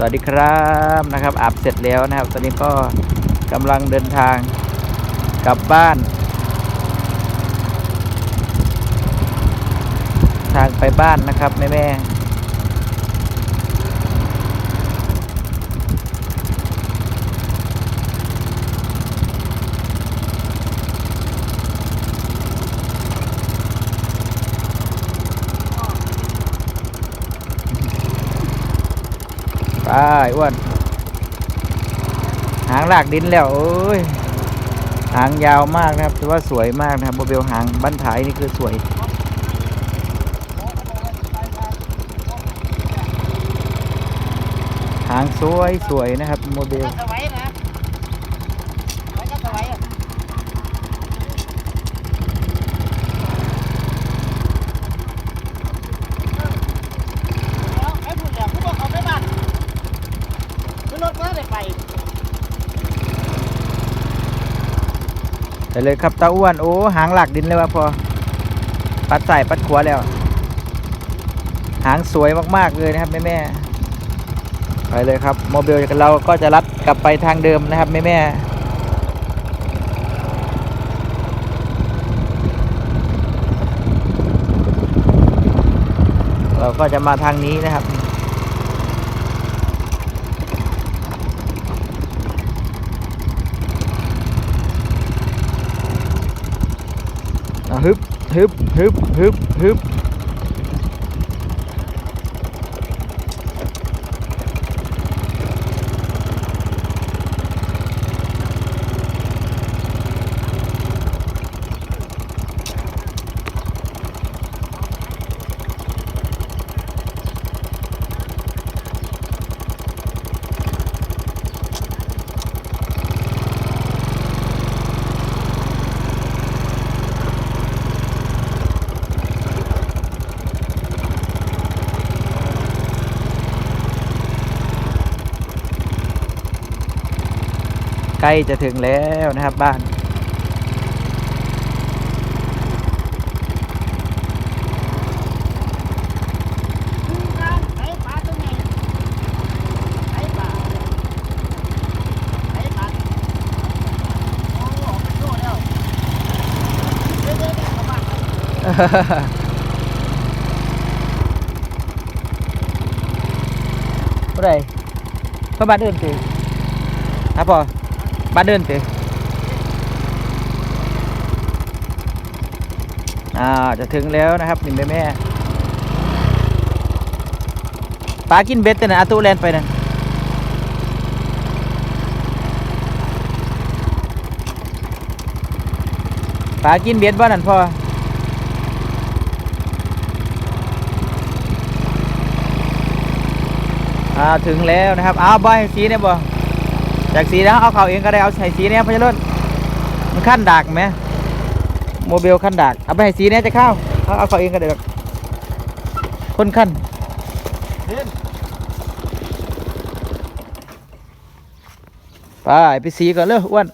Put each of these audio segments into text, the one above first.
สวัสดีครับนะครับอาบเสร็จแล้วนะครับ ตอนนี้ก็กำลังเดินทางกลับบ้าน ทางไปบ้านนะครับแม่แม่ ไปอ้วนหางลากดินแล้วโอ้ยหางยาวมากนะครับถือว่าสวยมากนะครับโมเบลหางบั้นท้ายนี่คือสวยหางสวยสวยนะครับโมเดล สวัยนะไว้ก็สวัยอะแล้วไอ้ผู้เหลือผู้บอกเขาไม่บ้านขึ้นรถมาได้ไป ไป เลยครับตาอ้วนโอ้หางหลักดินเลยว่ะพอ ปัดใส่ปัดขวาแล้ว หางสวยมากๆเลยนะครับแม่แม่ๆไปเลยครับโมเบลเราก็จะลัดกลับไปทางเดิมนะครับแม่แม่ๆเราก็จะมาทางนี้นะครับ ฮึบฮึบฮึบฮึบฮึบ ล้จะถึงแล้วนะครับบ้านไอ้ปลาตัวไหนไอ้ปลาไอ้ปลาโอ้โหออกไปโน่นแล้วเดี๋ยวเดี๋ยวเดี๋ยวเข้าบ้านผู้ใดเพื่อบ้านเดินติครับพอ บ้านเดินติอ่าจะถึงแล้วนะครับนี่แม่แม่ปลากินเบ็ดแต่นะอาตูแลนไปนั่นปลากินเบ็ดบ้านนั่นพ่ออ่าถึงแล้วนะครับเอาวบอยสีเนี่ยบ่ จากสีนะเอาเขาเองก็ได้เอาใส่สีเนี่ยพะยรุ่นมันขั้นดักไหมโมเบลขั้นดักเอาไปให้สีเนี่ยจะเข้าเอาเอาเขาเองก็ได้หรอกคนขั้นเดินไปไปสีก่อนเลยอ้วน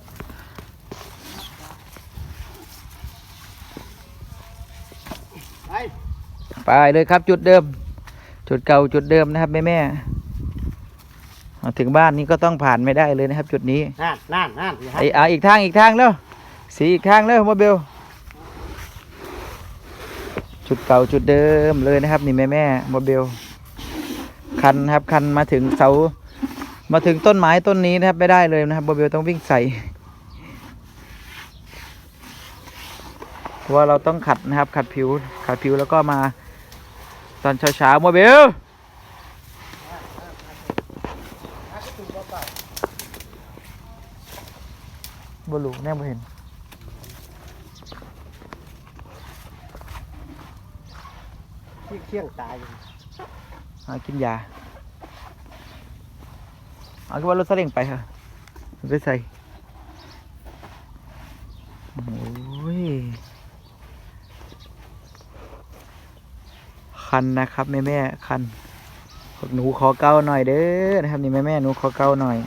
ไปไปเลยครับจุดเดิม จุดเก่าจุดเดิมนะครับแม่แม่ๆ มาถึงบ้านนี้ก็ต้องผ่านไม่ได้เลยนะครับ จุดนี้นั่นนั่นนั่นสิฮะไออ่าอีกทางอีกทางแล้วสีอีกทางแล้วโมเบลจุดเก่าจุดเดิมเลยนะครับ นี่แม่แม่โมเบลคันครับคันมาถึงเสามาถึงต้นไม้ต้นนี้นะครับไม่ได้เลยนะครับโมเบลต้องวิ่งใส่เพราะว่าเราต้องขัดนะครับ ขัดผิวขัดผิวแล้วก็มา ตอนเช้าๆโมเบล บลูแน่บ่เห็นที่เที่ยงตายอยู่หากินยา เอาก็ว่ารถซาเล้งไปค่ะไปใส่โอ้ยคันนะครับแม่แม่ๆคันหนูขอเก้าหน่อยเด้อนะครับนี่แม่แม่ๆหนูขอเก้าหน่อย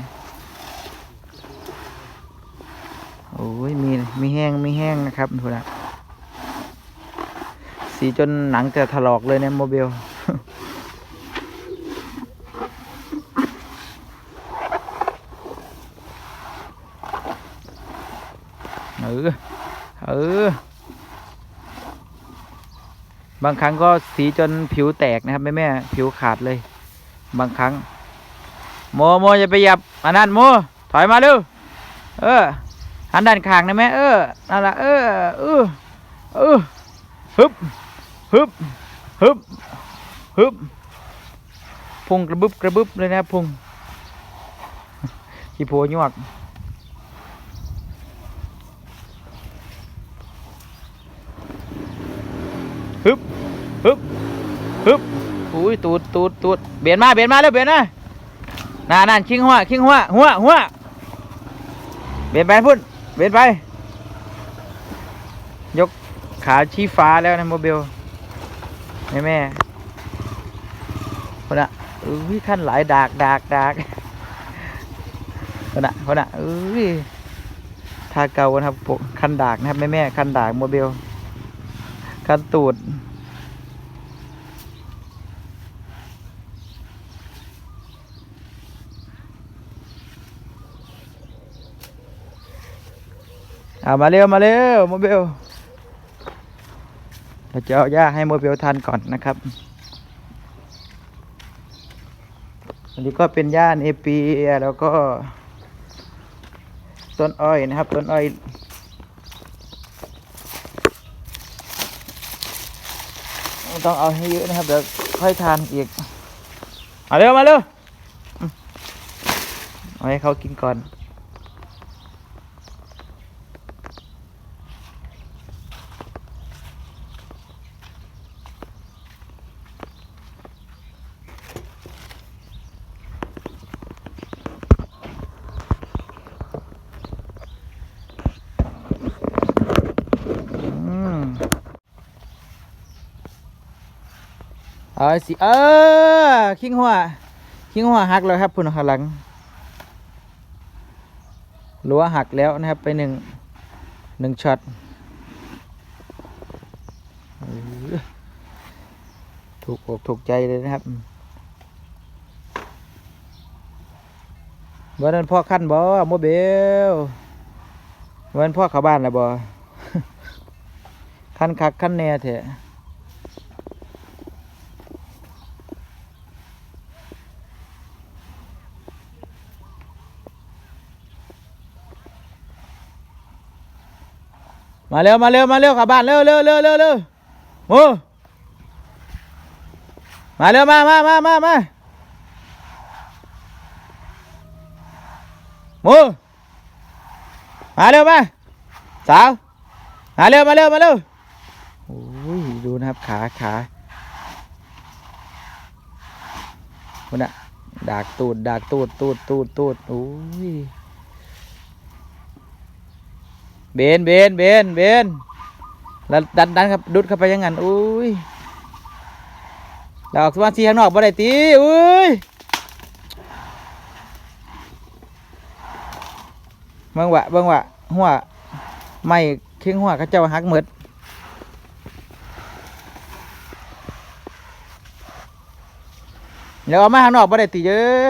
ไม่แห้งไม่แห้งนะครับทุกท่นสีจนหนังจะถลอกเลยเนี่ยโมเบลเออเออบางครั้งก็สีจนผิวแตกนะครับแม่แม่ผิวขาดเลย บางครั้ง โมโมอย่าไปหยับอันนั้นโมถอยมาดูเออ หันด้านข้างนะแม่เออนั่นละเออเออเออฮึบฮึบฮึบฮึบพุงกระบึบกระบึบเลยนะพุงขี้โพยวกฮึบฮึบฮึบอุ้ยตูดตูดตูดเบียนมาเบียนมาเร็วเบียนมาน่านั่นคิงหัวคิงหัวหัวหัวเบียนไปพุ่น เบียนไป ยกขาชี้ฟ้าแล้วนะโมเบลแม่แม่คนน่ะอุ้ยขั้นหลายดากดากดากคนน่ะคนน่ะอุ้ยทาเกานะครับขั้นดากนะครับแม่แม่ขั้นดากโมเบลขั้นตูด อามาเร็วมาเร็วโมเบลเราจะเอาหญ้าให้โมเบลทานก่อนนะครับ อันนี้ก็เป็นหญ้าเนเปียแล้วก็ ต้นอ้อยนะครับ ต้นอ้อยต้องเอาให้เยอะนะครับเดี๋ยวค่อยทานอีก มาเร็วมาเร็วเอาให้เขากินก่อน เอาสิเออคิงหัวคิงหัวหักแล้วครับพุ่นข้างหลังรั้วหักแล้วนะครับไปหนึ่งหนึ่งช็อตถูกอกถูกใจเลยนะครับวันนั้นพ่อขั้นบ่โมเบลวันนั้นพ่อเข้าบ้านแล้วบ่ขั้นคักขั้นแน่เถอะ มาเร็วมาเร็วมาเร็วกลับบ้านเร็วเร็วเร็วเร็วเร็วโอ้มาเร็วมามามามามาโมมาเร็วมาสาวมาเร็วมาเร็วมาเร็วโอ้ยดูนะครับขาขาคนน่ะดากตูดดากตูดตูดตูดตูดโอ้ย เบนเบนเบนเบนแล้วดันดันครับดุดเข้าไปยังงั้นอุ้ยเราออกสมาธิข้างนอกบ่ได้ตีอุ้ยเบิ่งวะเบิ่งวะหัวไม่เข่งหัวเขาเจ้าหักหมดเดี๋ยวเอามาข้างนอกบ่ได้ติเยอะ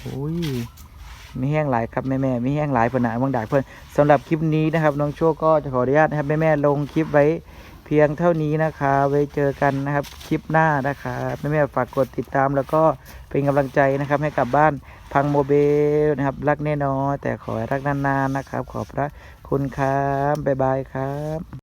โอ้ยมีแหลายครับแม่แม่มีแห้งหลายผนาบางดากเพื่อนสำหรับคลิปนี้นะครับ น้องโชคก็จะขออนุญาตนะครับแม่แม่ลงคลิปไว้เพียงเท่านี้นะคะไว้เจอกันนะครับคลิปหน้านะคะแม่แม่ฝากกดติดตามแล้วก็เป็นกำลังใจนะครับ ให้กับบ้านพังโมเบลนะครับ รักแน่นอนแต่ขอรักนานๆนะครับ ขอบพระคุณครับบ๊ายบายครับ